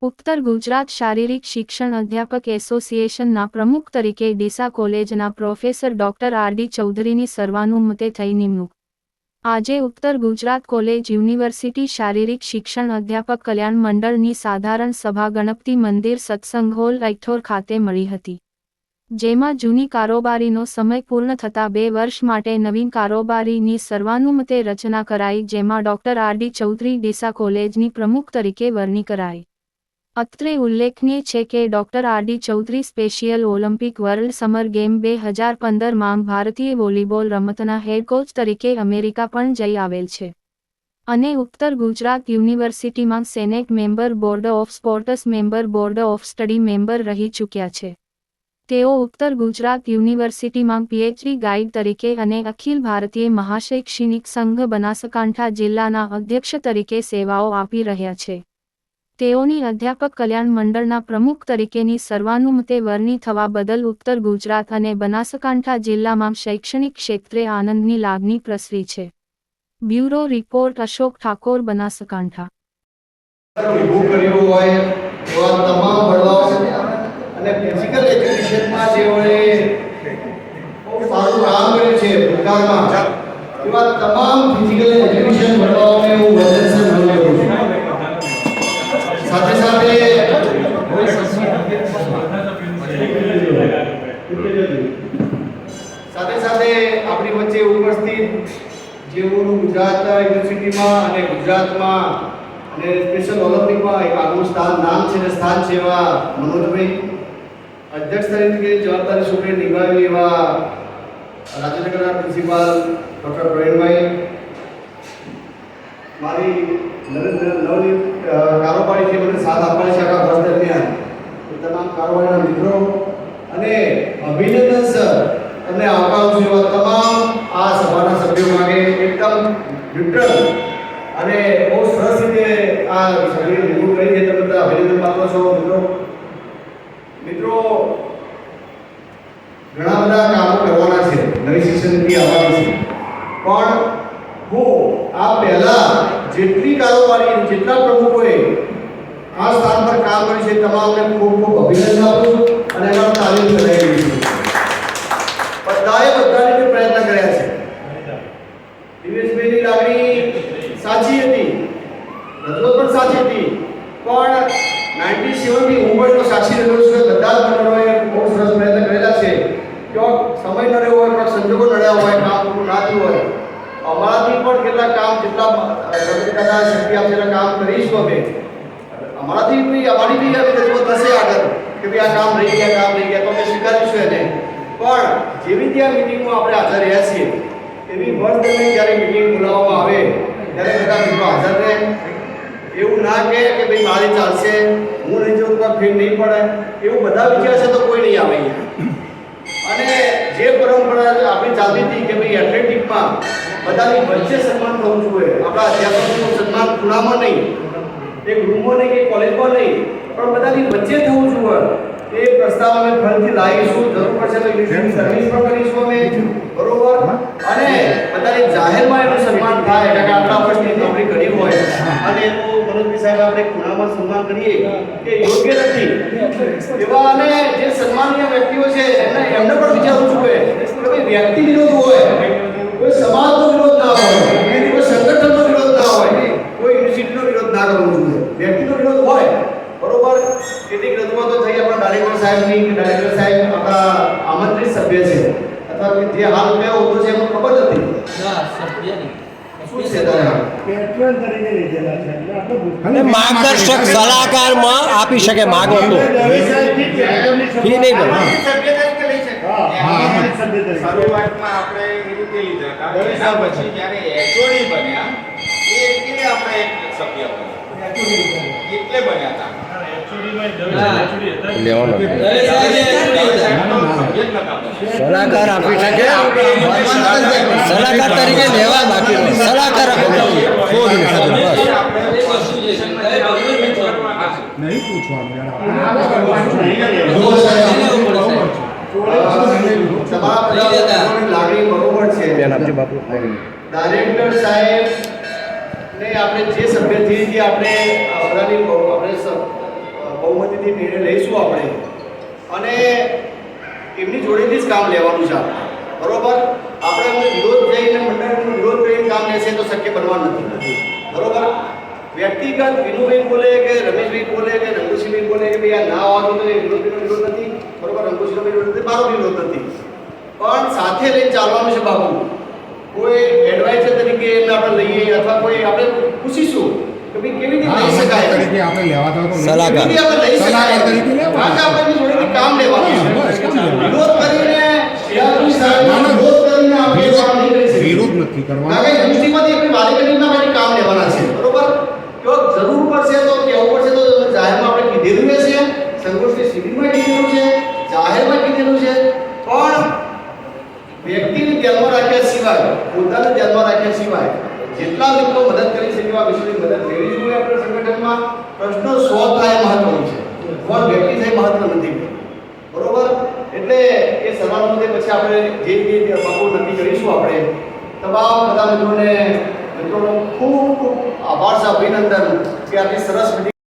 ઉત્તર ગુજરાત શારીરિક શિક્ષણ અધ્યાપક એસોસિએશનના પ્રમુખ તરીકે ડીસા કોલેજના પ્રોફેસર ડોક્ટર આર ડી ચૌધરીની સર્વાનુમતે થઈ નિમણૂક. આજે ઉત્તર ગુજરાત કોલેજ યુનિવર્સિટી શારીરિક શિક્ષણ અધ્યાપક કલ્યાણ મંડળની સાધારણ સભા ગણપતિ મંદિર સત્સંગ હોલ રૈઠોર ખાતે મળી હતી. જેમાં જૂની કારોબારીનો સમય પૂર્ણ થતા બે વર્ષ માટે નવીન કારોબારીની સર્વાનુમતે રચના કરાઈ, જેમાં doctor R D Chaudhary, Deesa કોલેજની પ્રમુખ તરીકે વરણી કરાઈ. અત્રે ઉલ્લેખનીય છે કે doctor R D Chaudhary special Olympic world summer game બે હજાર પંદરમાં ભારતીય વોલીબોલ રમતના હેડ કોચ તરીકે અમેરિકા પણ જઈ આવેલ છે. અને ઉત્તર ગુજરાત યુનિવર્સિટીમાં senate member, board of sports member, board of study member રહી ચૂક્યા છે. તેઓ ઉત્તર ગુજરાત યુનિવર્સિટીમાં પીએચડી ગાઈડ તરીકે અને અખિલ ભારતીય મહાશૈક્ષણિક સંઘ બનાસકાંઠા જિલ્લાના અધ્યક્ષ તરીકે સેવાઓ આપી રહ્યા છે. તેઓની અધ્યાપક કલ્યાણ મંડળના પ્રમુખ તરીકેની સર્વાનુમતે વરણી થવા બદલ ઉત્તર ગુજરાત અને બનાસકાંઠા જિલ્લામાં શૈક્ષણિક ક્ષેત્રે આનંદની લાગણી પ્રસરી છે. Bureau report Ashok Thakor, Banaskantha. અને ફિઝિકલ એજ્યુકેશનમાં જેઓએ બહુ સારું કામ કર્યું છે ભૂતકાળમાં. એવા તમામ ફિઝિકલ એજ્યુકેશન વડવાઓને હું વંદન કરું છું. સાથે સાથે સાથે સાથે આપણી વચ્ચે ઉપસ્થિત જેઓનું ગુજરાત યુનિવર્સિટીમાં અને ગુજરાતમાં અને સ્પેશિયલ ઓલિમ્પિકમાં એક આગવું સ્થાન નામ છે અને સ્થાન છે એવા મનોજભાઈ. અધ્યક્ષ તરીકે જવાબદારી સોંપે નિભાવી એવા રાજનગરના પ્રિન્સિપાલ ડૉક્ટર પ્રવીણભાઈ? મારી નરેન્દ્ર નવની અ, કારોબારી છે મને સાથ આપવાની છે આખા વર્ષ દરમિયાન. તમામ કારોબારીના મિત્રો અને અભિનંદન સર તમને આવકારું છું એવા તમામ આ સભાના સભ્યો માટે એકદમ ન્યુટ્રલ અને બહુ સરસ રીતે આ સભ્ય નિમણૂક કરી છે. તમે બધા અભિનંદન પાત્ર છો મિત્રો. મિત્રો, ઘણા બધા કામો કરવાના છે, નવી શિક્ષણ નીતિ આવવાની છે. પણ હું, આ પહેલા જેટલી કારોબારી જેટલા પ્રમુખોએ આ સ્થાન પર કામ કર્યું છે તમામને ખૂબ ખૂબ અભિનંદન આપું અને એમાં તાલીમ કરાવી છું બધાએ બધા રીતે પ્રયત્ન કર્યા છે દિવેશભાઈની લાગણી સાચી હતી રજૂઆત પણ સાચી હતી પણ નાઇન્ટી સેવનથી હું પણ તો સાક્ષી રહ્યો છું કે બધા જ મંડળોએ બહુ સરસ પ્રયત્ન કરેલા છે કે સમય ન રહ્યો હોય પણ સંજોગો નડ્યા હોય કામ પૂરું ના થયું હોય અમારાથી કામ, જેટલા રવિ દાદા શક્તિ આપેલા કામ કરીશું અમે. અમારાથી બી અમારી બી આવી રજૂઆત થશે આગળ, કે ભાઈ આ કામ રહી ગયા, કામ રહી ગયા, તો અમે સ્વીકારીશું એને. પણ જેવી ત્યાં મિટિંગમાં આપણે હાજર રહ્યા છીએ, એવી વર્ષ દરમિયાન જ્યારે મિટિંગ બોલાવવામાં આવે, ત્યારે બધા મિત્રો હાજર રહે. એવું ના કહે કે ભાઈ મારી ચાલશે, હું નહીં જઉં તો ફેર નહીં પડે. એવું બધા વિચારશે તો કોઈ નહીં આવે અને જે પરંપરા આપણી ચાલતી હતી કે ભાઈ એથ્લેટિકમાં બધાની વચ્ચે સન્માન થવું જોઈએ. આપણા અધ્યાપકોનું સન્માન ખૂણામાં નહીં એક રૂમમાં નહીં કે કોલેજમાં નહીં પણ બધાની વચ્ચે થવું જોઈએ. એ પ્રસ્તાવ અમે ફરીથી લાવીશું. જરૂર પડશે તો યુનિવર્સિટી સર્વિસ પણ કરીશું અમે. બરોબર? અને બધાની જાહેરમાં એનું સન્માન થાય કારણ કે આટલા વર્ષની નોકરી કરી હોય અને એનું મનોજભાઈ સાહેબ આપણે ખૂણામાં સન્માન કરીએ કે યોગ્ય નથી. એવા અને જે સન્માનીય વ્યક્તિઓ છે એમને એમને પણ વિચારવું જોઈએ કે ભાઈ વ્યક્તિ વિરોધ હોય કોઈ સમાજનો વિરોધ ના હોય કોઈ સંગઠનનો વિરોધ ના હોય કોઈ યુનિવર્સિટીનો વિરોધ ના કરવો જોઈએ વ્યક્તિનો વિરોધ હોય બરોબર કેટલીક રજૂઆતો થઈ આપણા ડાયરેક્ટર સાહેબની કે ડાયરેક્ટર સાહેબ આપણા આમંત્રિત સભ્ય છે. અથવા જે હાલ કયો ઊભો છે એમાં ખબર નથી. માર્ગદર્શક સલાહકાર સલાહકારમાં આપી શકે માગો તો. ફી નહીં ભરે. હા, હા, અમારી સભ્ય તરીકે. શરૂઆતમાં આપણે એ રીતે લીધા. પછી જ્યારે એચઓડી બન્યા એ એટલે આપણે એક સભ્ય બન્યા એટલે બન્યા હતા. સલાહકાર આપી શકે? સલાહકાર તરીકે લેવા બાકી. સલાહકાર નહીં સાથે બસ નહીં પૂછવાનું ડાયરેક્ટર સાહેબ ને આપણે જે સભ્યથી આપણે આ આપણે બહુમતીથી નિર્ણય લઈશું આપણે, અને એમની જોડેથી જ કામ લેવાનું છે. બરોબર? આપણે એમને વિરોધ લઈને મંડળનો વિરોધ કરીને કામ લેશે તો શક્ય બનવાનું નથી. બરોબર? વ્યક્તિગત વિનુભાઈ બોલે કે રમેશભાઈ બોલે કે રંગુસિંહભાઈ બોલે કે ભાઈ આ ના આવવાનું તો એ વિરોધનો વિરોધ નથી. બરોબર? રંગુસિંહનો વિરોધ નથી, મારો વિરોધ નથી. પણ સાથે લઈને ચાલવાનું છે બાબુ કોઈ એડવાઇઝર તરીકે એને આપણે લઈએ અથવા કોઈ આપણે પૂછીશું કે ભાઈ કેવી રીતે લઈ શકાય? તરીકે આપણે લેવા તો સલાહકાર. કેવી આપણે લઈ શકાય? સલાહકાર તરીકે લેવા. આ આપણે જોડે કામ લેવાનું વિરોધ કરીને ના, ના. વિરોધ કરીને આપણે કામ નહીં કરી શકીએ. વિરોધ નથી કરવાનો. કારણ કે યુનિવર્સિટીમાંથી આપણી વાલીગઢીના માટે કામ લેવાના છે. બરોબર? જો જરૂર પડશે તો કેવું પડશે તો જાહેરમાં આપણે કીધેલું છે સંઘર્ષની શિબિરમાં કીધેલું છે જાહેરમાં કીધેલું છે પણ વ્યક્તિને ધ્યાનમાં રાખ્યા સિવાય પોતાનો ધ્યાનમાં રાખ્યા સિવાય જેટલા લોકો મદદ કરી શકે એવા વિષયની મદદ લેવી જોઈએ આપણા સંગઠનમાં? પ્રશ્નો સોલ્વ થાય મહત્વનું છે. ફોર વ્યક્તિ થાય મહત્વ નથી. બરોબર? એટલે એ સર્વાનુમતે પછી આપણે જે જે બાબુ નક્કી કરીશું આપણે, તમામ બધા મિત્રોને, મિત્રોનો ખૂબ ખૂબ આભાર છે અભિનંદન. કે આટલી સરસ